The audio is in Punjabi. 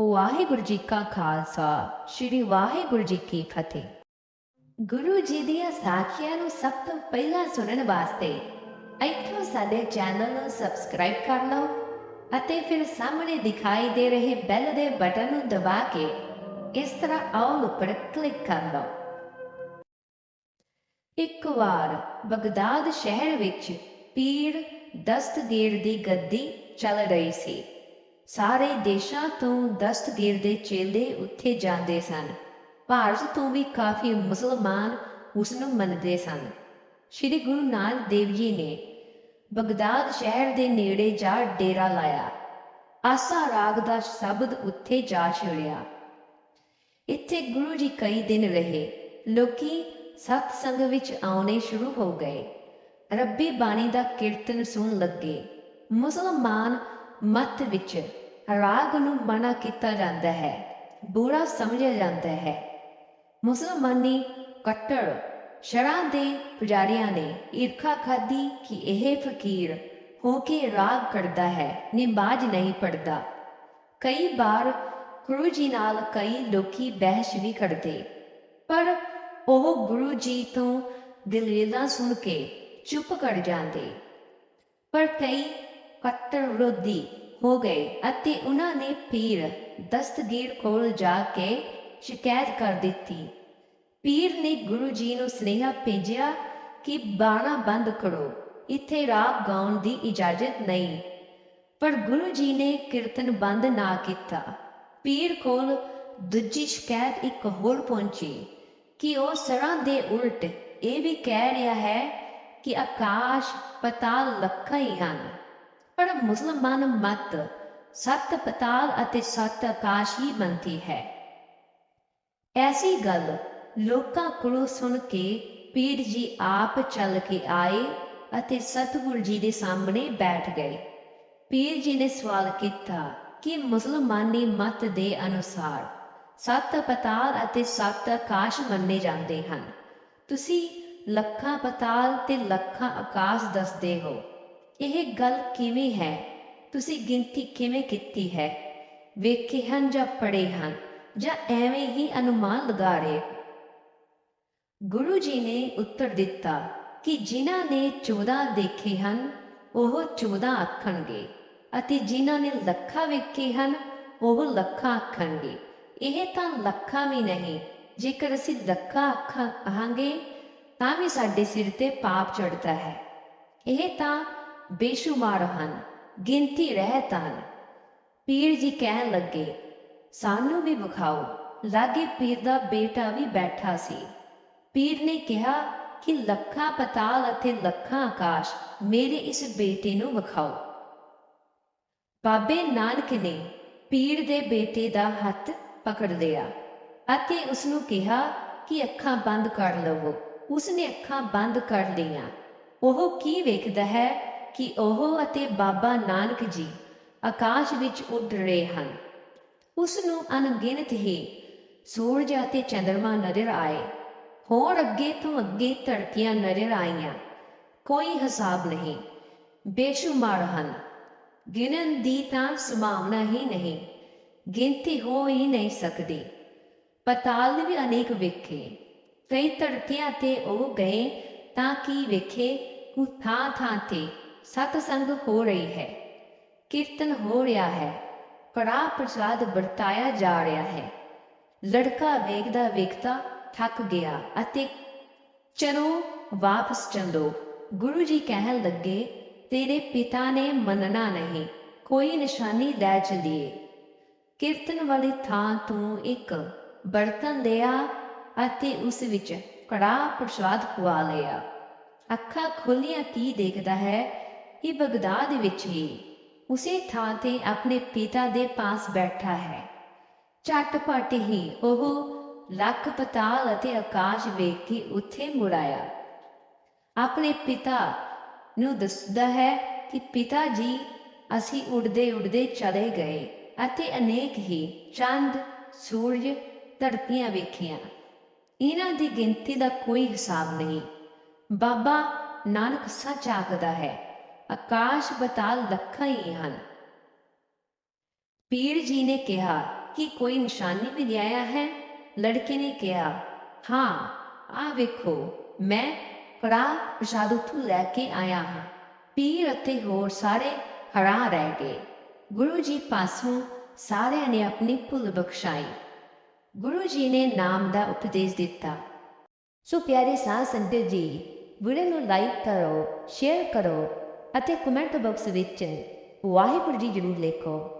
ਵਾਹਿਗੁਰੂ ਜੀ ਕਾ ਖਾਲਸਾ, ਸ੍ਰੀ ਵਾਹਿਗੁਰੂ ਜੀ ਕੀ ਫਤਿਹ। ਗੁਰੂ ਜੀ ਦੀਆਂ ਸਾਖੀਆਂ ਨੂੰ ਸਭ ਤੋਂ ਪਹਿਲਾਂ ਸੁਣਨ ਵਾਸਤੇ ਇੱਥੋਂ ਸਾਡੇ ਚੈਨਲ ਨੂੰ ਸਬਸਕ੍ਰਾਈਬ ਕਰ ਲਓ ਅਤੇ ਫਿਰ ਸਾਹਮਣੇ ਦਿਖਾਈ ਦੇ ਰਹੇ ਬੈਲ ਦੇ ਬਟਨ ਨੂੰ ਦਬਾ ਕੇ ਇਸ ਤਰ੍ਹਾਂ ਆਲ ਉੱਪਰ ਕਲਿੱਕ ਕਰ ਲਓ। ਇੱਕ ਵਾਰ ਬਗਦਾਦ ਸ਼ਹਿਰ ਵਿੱਚ ਪੀਰ ਦਸਤਗੀਰ ਦੀ ਗੱਦੀ ਚੱਲ ਰਹੀ ਸੀ। ਸਾਰੇ ਦੇਸ਼ਾਂ ਤੋਂ ਦਸਤਗੀਰ ਦੇ ਚੇਲੇ ਉੱਥੇ ਜਾਂਦੇ ਸਨ। ਭਾਰਤ ਤੋਂ ਵੀ ਕਾਫੀ ਮੁਸਲਮਾਨ ਉਸ ਨੂੰ ਮੰਨਦੇ ਸਨ। ਸ੍ਰੀ ਗੁਰੂ ਨਾਨਕ ਦੇਵ ਜੀ ਨੇ ਬਗਦਾਦ ਸ਼ਹਿਰ ਦੇ ਨੇੜੇ ਜਾ ਡੇਰਾ ਲਾਇਆ। ਆਸਾ ਰਾਗ ਦਾ ਸ਼ਬਦ ਉੱਥੇ ਜਾ ਛਿੜਿਆ। ਇੱਥੇ ਗੁਰੂ ਜੀ ਕਈ ਦਿਨ ਰਹੇ। ਲੋਕੀ ਸਤ ਸੰਗ ਵਿੱਚ ਆਉਣੇ ਸ਼ੁਰੂ ਹੋ ਗਏ। ਰੱਬੀ ਬਾਣੀ ਦਾ ਕੀਰਤਨ ਸੁਣ ਲੱਗੇ। ਮੁਸਲਮਾਨ ਮਤ ਵਿੱਚ ਰਾਗ ਨੂੰ ਮਨਾ ਕੀਤਾ ਜਾਂਦਾ ਹੈ, ਬੁਰਾ ਸਮਝਿਆ ਜਾਂਦਾ ਹੈ। ਮੁਸਲਮਾਨੀ ਕੱਟੜ ਸ਼ਰਾਂ ਦੇ ਪੁਜਾਰੀਆਂ ਨੇ ਈਰਖਾ ਖਾਦੀ ਕਿ ਇਹ ਫਕੀਰ ਹੋ ਕੇ ਰਾਗ ਕਰਦਾ ਹੈ, ਨਿਮਾਜ਼ ਨਹੀਂ ਪੜਦਾ ਕਈ ਵਾਰ ਗੁਰੂ ਜੀ ਨਾਲ ਕਈ ਲੋਕੀ ਬਹਿਸ ਵੀ ਕਰਦੇ, ਪਰ ਉਹ ਗੁਰੂ ਜੀ ਤੋਂ ਦਲੀਲਾਂ ਸੁਣ ਕੇ ਚੁੱਪ ਕਰ ਜਾਂਦੇ। ਪਰ ਕਈ ਕੱਟੜ ਵਿਰੋਧੀ ਹੋ ਗਏ ਅਤੇ ਉਹਨਾਂ ਨੇ ਪੀਰ ਦਸਤਗੀਰ ਕੋਲ ਜਾ ਕੇ ਸ਼ਿਕਾਇਤ ਕਰ ਦਿੱਤੀ। ਪੀਰ ਨੇ ਗੁਰੂ ਜੀ ਨੂੰ ਸੁਨੇਹਾ ਭੇਜਿਆ ਕਿ ਬਾਣਾ ਬੰਦ ਕਰੋ, ਇੱਥੇ ਰਾਗ ਗਾਉਣ ਦੀ ਇਜਾਜ਼ਤ ਨਹੀਂ। ਪਰ ਗੁਰੂ ਜੀ ਨੇ ਕੀਰਤਨ ਬੰਦ ਨਾ ਕੀਤਾ। ਪੀਰ ਕੋਲ ਦੂਜੀ ਸ਼ਿਕਾਇਤ ਇੱਕ ਹੋਰ ਪਹੁੰਚੀ ਕਿ ਉਹ ਸਰਾਂ ਦੇ ਉਲਟ ਇਹ ਵੀ ਕਹਿ ਰਿਹਾ ਹੈ ਕਿ ਆਕਾਸ਼ ਪਤਾਲ ਲੱਖਾਂ ਹੀ ਹਨ। ਪਰ ਮੁਸਲਮਾਨ ਮਤ ਸੱਤ ਪਤਾਲ ਅਤੇ ਸੱਤ ਆਕਾਸ਼ ਹੀ ਮੰਨਦੀ ਹੈ। ਐਸੀ ਗੱਲ ਲੋਕਾਂ ਕੋਲੋਂ ਸੁਣ ਕੇ ਪੀਰ ਜੀ ਆਪ ਚੱਲ ਕੇ ਆਏ ਅਤੇ ਸਤਿਗੁਰੂ ਜੀ ਦੇ ਸਾਹਮਣੇ ਬੈਠ ਗਏ। ਪੀਰ ਜੀ ਨੇ ਸਵਾਲ ਕੀਤਾ ਕਿ ਮੁਸਲਮਾਨੀ ਮਤ ਦੇ ਅਨੁਸਾਰ ਸੱਤ ਪਤਾਲ ਅਤੇ ਸੱਤ ਆਕਾਸ਼ ਮੰਨੇ ਜਾਂਦੇ ਹਨ। ਤੁਸੀਂ ਲੱਖਾਂ ਪਤਾਲ ਤੇ ਲੱਖਾਂ ਆਕਾਸ਼ ਦੱਸਦੇ ਹੋ। ਇਹ ਗੱਲ ਕਿਵੇਂ ਹੈ? ਤੁਸੀਂ ਗਿਣਤੀ ਕਿਵੇਂ ਕੀਤੀ ਹੈ? ਵੇਖੇ ਹਨ ਜਾਂ ਪੜੇ ਹਨ? ਜਾਂ ਐਵੇਂ ਹੀ ਅਨੁਮਾਨ ਲਗਾ ਰਹੇ ਗੁਰੂ ਜੀ ਨੇ ਉੱਤਰ ਦਿੱਤਾ ਕਿ ਜਿਨ੍ਹਾਂ ਨੇ 14 ਦੇਖੇ ਹਨ, ਉਹ 14 ਆਖਣਗੇ ਅਤੇ ਜਿਨ੍ਹਾਂ ਨੇ ਲੱਖਾਂ ਵੇਖੇ ਹਨ, ਉਹ ਲੱਖਾਂ ਆਖਣਗੇ। ਇਹ ਤਾਂ ਲੱਖਾਂ ਵੀ ਨਹੀਂ, ਜੇਕਰ ਅਸੀਂ ਲੱਖਾਂ ਅੱਖਾਂ ਕਹਾਂਗੇ, ਤਾਂ ਵੀ ਸਾਡੇ ਸਿਰ ਤੇ ਪਾਪ ਚੜਦਾ ਹੈ। ਇਹ ਤਾਂ ਬੇਸ਼ੁਮਾਰ ਹਨ, ਗਿਣਤੀ ਰਹਿਤ ਹਨ। ਪੀਰ ਜੀ ਕਹਿਣ ਲੱਗੇ, ਸਾਨੂੰ ਵੀ ਵਿਖਾਓ, ਲਾਗੇ ਪੀਰ ਦਾ ਬੇਟਾ ਵੀ ਬੈਠਾ ਸੀ। ਪੀਰ ਨੇ ਕਿਹਾ ਕਿ ਲੱਖਾਂ ਪਤਾਲ ਅਤੇ ਲੱਖਾਂ ਆਕਾਸ਼ ਮੇਰੇ ਇਸ ਬੇਟੇ ਨੂੰ ਵਿਖਾਓ। ਬਾਬੇ ਨਾਨਕ ਨੇ ਪੀਰ ਦੇ ਬੇਟੇ ਦਾ ਹੱਥ ਪਕੜ ਲਿਆ ਅਤੇ ਉਸ ਨੂੰ ਕਿਹਾ ਕਿ ਅੱਖਾਂ ਬੰਦ ਕਰ ਲਵੋ। ਉਸ ਨੇ ਅੱਖਾਂ ਬੰਦ ਕਰ ਲਈਆਂ। ਉਹ ਕੀ ਵੇਖਦਾ ਹੈ? ਕਿ ਉਹ ਅਤੇ ਬਾਬਾ ਨਾਨਕ ਜੀ ਆਕਾਸ਼ ਵਿੱਚ ਉੱਡ ਰਹੇ ਹਨ। ਉਸ ਨੂੰ ਅਣਗਿਣਤ ਹੀ ਸੂਰਜ ਅਤੇ ਚੰ드ਰਮਾ ਨਜ਼ਰ ਆਏ। ਹੋਰ ਅੱਗੇ ਤੋਂ ਅੱਗੇ ਧਰਤੀਆਂ ਨਜ਼ਰ ਆਈਆਂ। ਕੋਈ ਹਿਸਾਬ ਨਹੀਂ। ਬੇਸ਼ੁਮਾਰ ਹਨ। ਗਿਣਨ ਦੀ ਤਾਂ ਸੰਭਾਵਨਾ ਹੀ ਨਹੀਂ। ਗਿਣਤੀ ਹੋ ਹੀ ਨਹੀਂ ਸਕਦੀ। ਪਤਾਲ ਵੀ ਅਨੇਕ ਵੇਖੇ। ਕਈ ਧਰਤੀਆਂ ਤੇ ਉਹ ਗਏ ਤਾਂ ਕਿ ਵੇਖੇ? ਕਿ ਥਾਂ ਥਾਂ ਤੇ ਸਤਸੰਗ ਹੋ ਰਹੀ ਹੈ, ਕੀਰਤਨ ਹੋ ਰਿਹਾ ਹੈ ਕੜਾ ਪ੍ਰਸਾਦ ਵਰਤਾਇਆ ਜਾ ਰਿਹਾ ਹੈ। ਲੜਕਾ ਵੇਖਦਾ ਵੇਖਦਾ ਥੱਕ ਗਿਆ ਅਤੇ ਚਲੋ ਵਾਪਸ ਚੱਲੋ ਗੁਰੂ ਜੀ ਕਹਿਣ ਲੱਗੇ, ਤੇਰੇ ਪਿਤਾ ਨੇ ਮੰਨਣਾ ਨਹੀਂ, ਕੋਈ ਨਿਸ਼ਾਨੀ ਲੈ ਚਲੀਏ। ਕੀਰਤਨ ਵਾਲੀ ਥਾਂ ਤੋਂ ਇੱਕ ਬਰਤਨ ਲਿਆ ਅਤੇ ਉਸ ਵਿੱਚ ਕੜਾ ਪ੍ਰਸਾਦ ਪਵਾ ਲਿਆ। ਅੱਖਾਂ ਖੋਲੀਆਂ ਕੀ ਦੇਖਦਾ ਹੈ ਕਿ ਬਗਦਾਦ ਵਿੱਚ ਹੀ ਉਸੇ ਥਾਂ ਤੇ ਆਪਣੇ ਪਿਤਾ ਦੇ ਪਾਸ ਬੈਠਾ ਹੈ। ਝਟਪਟ ਹੀ ਉਹ ਲੱਖ ਪਤਾਲ ਅਤੇ ਆਕਾਸ਼ ਵੇਖ ਕੇ ਉੱਥੇ ਮੁੜਾਇਆ ਆਪਣੇ ਪਿਤਾ ਨੂੰ ਦੱਸਦਾ ਹੈ ਕਿ ਪਿਤਾ ਜੀ, ਅਸੀਂ ਉੱਡਦੇ ਉੱਡਦੇ ਚਲੇ ਗਏ ਅਤੇ ਅਨੇਕ ਹੀ ਚੰਦ, ਸੂਰਜ ਧਰਤੀਆਂ ਵੇਖੀਆਂ। ਇਹਨਾਂ ਦੀ ਗਿਣਤੀ ਦਾ ਕੋਈ ਹਿਸਾਬ ਨਹੀਂ। ਬਾਬਾ ਨਾਨਕ ਸੱਚ ਆਖਦਾ ਹੈ ਆਕਾਸ਼ ਬਤਾਲ ਲੱਖਾਂ ਹੀ ਹਨ। ਪੀਰ ਜੀ ਨੇ ਕਿਹਾ ਕਿ ਕੋਈ ਨਿਸ਼ਾਨੀ ਵੀ ਲਿਆਇਆ ਹੈ? ਲੜਕੇ ਨੇ ਕਿਹਾ, ਹਾਂ, ਆ ਵੇਖੋ, ਮੈਂ ਕੜਾ ਪ੍ਰਸ਼ਾਦ ਉੱਥੋਂ ਲੈ ਕੇ ਆਇਆ ਹਾਂ। ਪੀਰ ਅਤੇ ਹੋਰ ਸਾਰੇ ਹਰਾ ਰਹਿ ਗਏ। ਗੁਰੂ ਜੀ ਪਾਸੋਂ ਸਾਰਿਆਂ ਨੇ ਆਪਣੀ ਭੁੱਲ ਬਖਸ਼ਾਈ। ਗੁਰੂ ਜੀ ਨੇ ਨਾਮ ਦਾ ਉਪਦੇਸ਼ ਦਿੱਤਾ। ਸੋ ਪਿਆਰੇ ਸਾਧ ਸੰਗਤ ਜੀ, ਵੀਡੀਓ ਨੂੰ ਲਾਈਕ ਕਰੋ ਸ਼ੇਅਰ ਕਰੋ ਅਤੇ ਕਮੈਂਟ ਬਾਕਸ ਵਿੱਚ ਵਾਹਿਗੁਰੂ ਜੀ ਜ਼ਰੂਰ ਲਿਖੋ।